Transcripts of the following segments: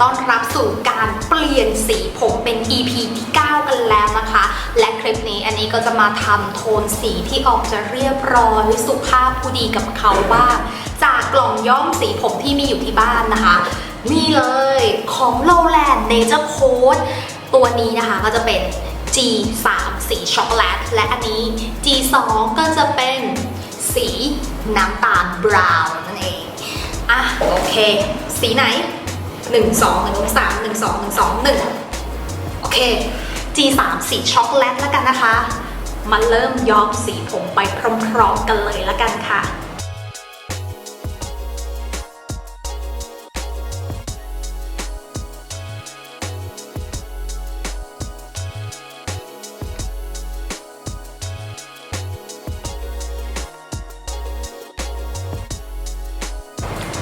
ต้อนรับสู่การเปลี่ยนสีผมเป็น EP ที่ 9 กันแล้วนะคะ และคลิปนี้อันนี้ก็จะมาทำโทนสีที่ออกจะเรียบร้อย สุภาพผู้ดีกับเขาบ้างจากกล่องย้อมสีผมที่มีอยู่ที่บ้านนะคะ นี่เลยของ Lowland Nature Code ตัวนี้นะคะก็จะเป็น G3 สีช็อกโกแลต และอันนี้ G2 ก็จะเป็นสีน้ำตาลบราวน์นั่นเอง อะ โอเค สีไหน 1 2 1 3 1 2 1 2 1 โอเค G3 สีช็อกโกแลตแล้วกันนะคะ มาเริ่มย้อมสีผมไปพร้อมๆกันเลยแล้วกันค่ะ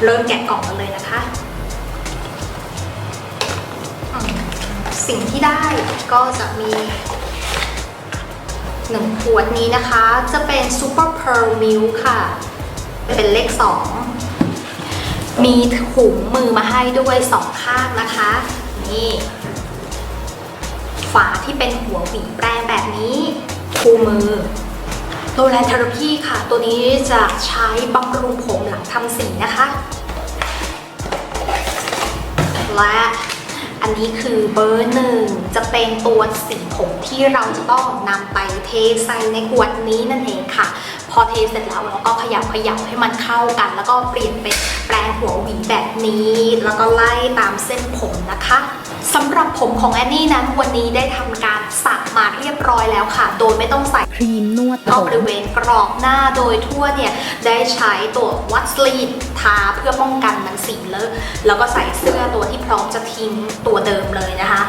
เริ่มแกะกล่องกันเลยนะคะ สิ่งที่ได้ก็จะมีหนึ่งขวดนี้นะคะ จะเป็น Super Pearl Milk ค่ะ เป็นเลข2มีถุงมือมาให้ด้วยสองข้างนะคะ นี่ ฝาที่เป็นหัวหวีแปรงแบบนี้ คู่มือโลแลนเทอราพีค่ะ ตัวนี้จะใช้บำรุงผมหลังทำสีนะคะ และ อันนี้คือเบอร์หนึ่งจะเป็นตัวสีผมที่เราจะต้องนำไปเทใส่ในขวดนี้นั่นเองค่ะ พอเทเสร็จแล้วเราก็ขยับขยับให้มันเข้ากัน แล้วก็เปลี่ยนเป็นแปรงหัวหวีแบบนี้ แล้วก็ไล่ตามเส้นผมนะคะ สำหรับผมของแอนนี่นั้นวันนี้ได้ทำการสระมาเรียบร้อยแล้วค่ะ โดยไม่ต้องใส่ครีมนวดผก็มบริเวณกรอบหน้าโดยทั่วเนี่ยได้ใช้ตัววัสลีนทาเพื่อป้องกันมันสีเลอะแล้วก็ใส่เสื้อตัวที่พร้อมจะทิ้งตัวเดิมเลยนะคะ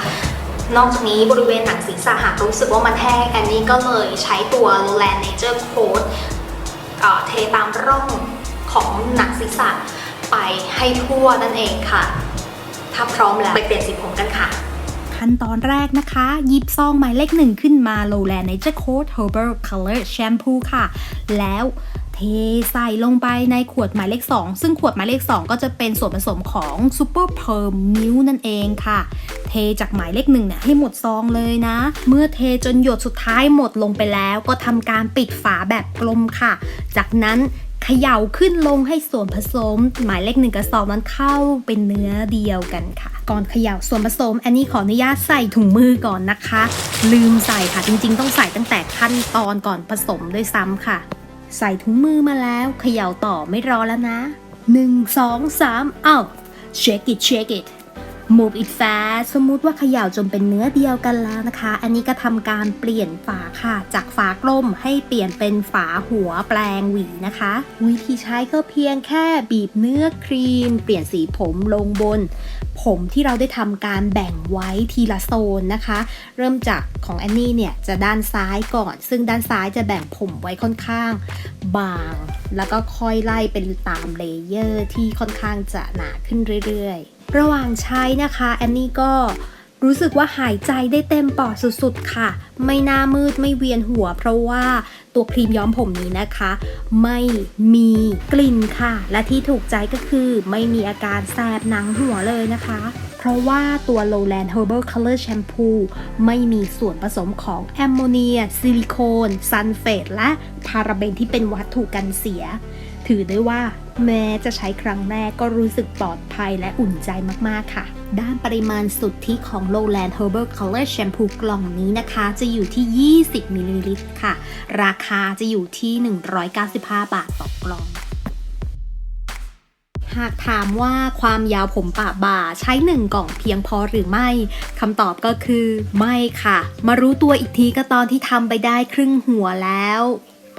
นอกจากนี้บริเวณหนังศีรษะหากรู้สึกว่ามันแห้งอันนี้ก็เลยใช้ตัว Land Nature Coat เอ่อเทตามร่องของหนังศีรษะไปให้ทั่วนั่นเองค่ะ ถ้าพร้อมแล้วไปเปลี่ยนสีผมกันค่ะ ขั้นตอนแรกนะคะ หยิบซองหมายเลขหนึ่งขึ้นมา Lowland Nature Coat Herbal Color Shampoo ค่ะ แล้วเทใส่ลงไปในขวดหมายเลข 2 ซึ่งขวดหมายเลข 2 ก็จะเป็นส่วนผสมของ Super Perm Milk นั่นเองค่ะ เทจากหมายเลขหนึ่งเนี่ยให้หมดซองเลยนะ เมื่อเทจนหยดสุดท้ายหมดลงไปแล้ว ก็ทำการปิดฝาแบบกลมค่ะ จากนั้น เขย่าขึ้นลงให้ส่วนผสม หมายเลขหนึ่งกับสองนั้นเข้าเป็นเนื้อเดียวกันค่ะ ก่อนเขย่าส่วนผสม อันนี้ขออนุญาตใส่ถุงมือก่อนนะคะ ลืมใส่ค่ะจริงๆ ต้องใส่ตั้งแต่ขั้นตอนก่อนผสมด้วยซ้ำค่ะ ใส่ถุงมือมาแล้วเขย่าต่อไม่รอแล้วนะ 1 2 3อ้าว shake it shake it move it fast สมมุติว่าเขย่าจนเป็นเนื้อเดียวกันแล้วนะคะ อันนี้ก็ทำการเปลี่ยนฝาค่ะ จากฝากลมให้เปลี่ยนเป็นฝาหัวแปลงหวีนะคะ วิธีใช้ก็เพียงแค่บีบเนื้อครีม เปลี่ยนสีผมลงบน ผมที่เราได้ทำการแบ่งไว้ทีละโซนนะคะ เริ่มจากของแอนนี่เนี่ยจะด้านซ้ายก่อน ซึ่งด้านซ้ายจะแบ่งผมไว้ค่อนข้าง บางแล้วก็ค่อยไล่เป็นตามเลเยอร์ที่ค่อนข้างจะหนาขึ้นเรื่อยๆ ระหว่างใช้นะคะแอนนี่ก็รู้สึกว่าหายใจได้เต็มปอดสุดๆค่ะ ไม่หน้ามืดไม่เวียนหัว เพราะว่าตัวครีมย้อมผมนี้นะคะ ไม่มีกลิ่นค่ะ และที่ถูกใจก็คือไม่มีอาการแสบหนังหัวเลยนะคะ เพราะว่าตัว Lowland Herbal Color Shampoo ไม่มีส่วนผสมของแอมโมเนีย ซิลิโคน ซัลเฟตและพาราเบนที่เป็นวัตถุกันเสีย ถือได้ว่าแม้จะใช้ครั้งแรกก็รู้สึกปลอดภัยและอุ่นใจมาก ๆ ค่ะ ด้านปริมาณสุทธิของ Lowland Herbal Color Shampoo กล่องนี้นะคะ จะอยู่ที่ 20มิลลิลิตรค่ะ ราคาจะอยู่ที่ 195 บาทต่อกล่องหากถามว่าความยาวผมปะบ่าใช้หนึ่งกล่องเพียงพอหรือไม่คำตอบก็คือ ไม่ค่ะ มารู้ตัวอีกทีก็ตอนที่ทำไปได้ครึ่งหัวแล้ว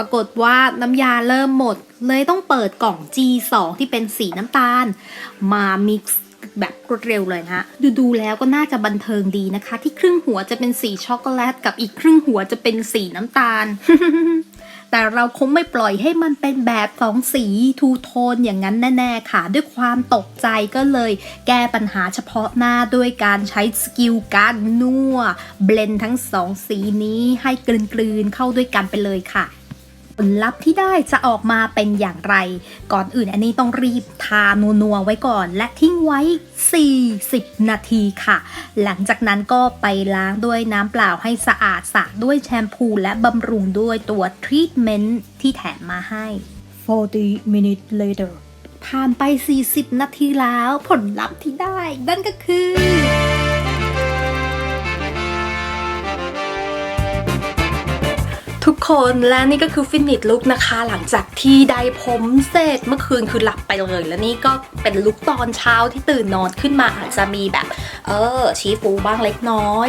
รากฏว่าน้ำยาเริ่มหมด เลยต้องเปิดกล่อง G2 ที่เป็นสีน้ำตาล มา mix แบบรวดเร็วเลยนะดูดูแล้วก็น่าจะบันเทิงดีนะคะ ที่ครึ่งหัวจะเป็นสีช็อกโกแลตกับอีกครึ่งหัวจะเป็นสีน้ำตาล แต่เราคงไม่ปล่อยให้มันเป็นแบบสองสีทูโทนอย่างนั้นแน่ๆค่ะ ด้วยความตกใจก็เลยแก้ปัญหาเฉพาะหน้าด้วยการใช้สกิลการนัวเบลนทั้งสองสีนี้ให้กลืนๆเข้าด้วยกันไปเลยค่ะ ผลลัพธ์ที่ได้จะออกมาเป็นอย่างไร ก่อนอื่นอันนี้ต้องรีบทานัวๆไว้ก่อน และทิ้งไว้ 40 นาทีค่ะ หลังจากนั้นก็ไปล้างด้วยน้ำเปล่าให้สะอาดสระด้วยแชมพูและบำรุงด้วยตัวทรีทเมนต์ที่แถมมาให้ 40 minutes later ผ่านไป 40 นาทีแล้วผลลัพธ์ที่ได้ นั่นก็คือ คนและนี่ก็คือฟินิชลุกนะคะ หลังจากที่ได้ผมเสร็จเมื่อคืนคือหลับไปเลย แล้วนี่ก็เป็นลุกตอนเช้าที่ตื่นนอนขึ้นมาอาจจะมีแบบ เออชี้ฟูบ้างเล็กน้อย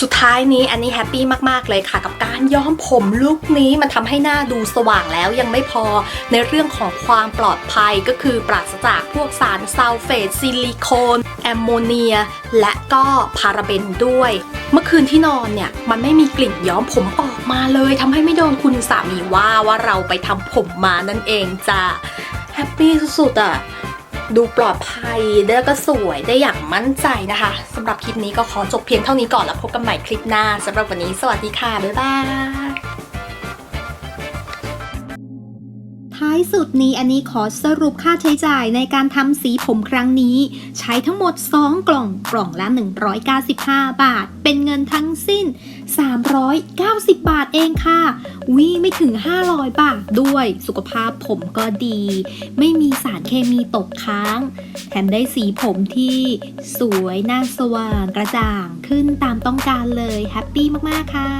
สุดท้ายนี้อันนี้แฮปปี้มากๆเลยค่ะ กับการย้อมผมลุคนี้มันทำให้หน้าดูสว่างแล้วยังไม่พอในเรื่องของความปลอดภัยก็คือปราศจากพวกสารซัลเฟตซิลิโคนแอมโมเนีย และก็พาราเบนด้วย เมื่อคืนที่นอนเนี่ย มันไม่มีกลิ่นย้อมผมออกมาเลยทำให้ไม่โดนคุณสามีว่าว่าเราไปทำผมมานั่นเองจ้ะแฮปปี้สุดๆอะ ดูปลอดภัยแล้วก็สวยได้อย่างมั่นใจนะคะสำหรับคลิปนี้ก็ขอจบเพียงเท่านี้ก่อนแล้วพบกันใหม่คลิปหน้าสำหรับวันนี้สวัสดีค่ะ บ๊ายบายท้ายสุดนี้อันนี้ขอสรุปค่าใช้จ่ายในการทำสีผมครั้งนี้ ใช้ทั้งหมด 2 กล่องกล่องละ 195 บาท เป็นเงินทั้ง 390 บาทเองค่ะ วิไม่ถึง 500 บาทด้วย สุขภาพผมก็ดี ไม่มีสารเคมีตกค้าง แถมได้สีผมที่สวย หน้าสว่างกระจ่างขึ้นตามต้องการเลย แฮปปี้มาก ๆ ค่ะ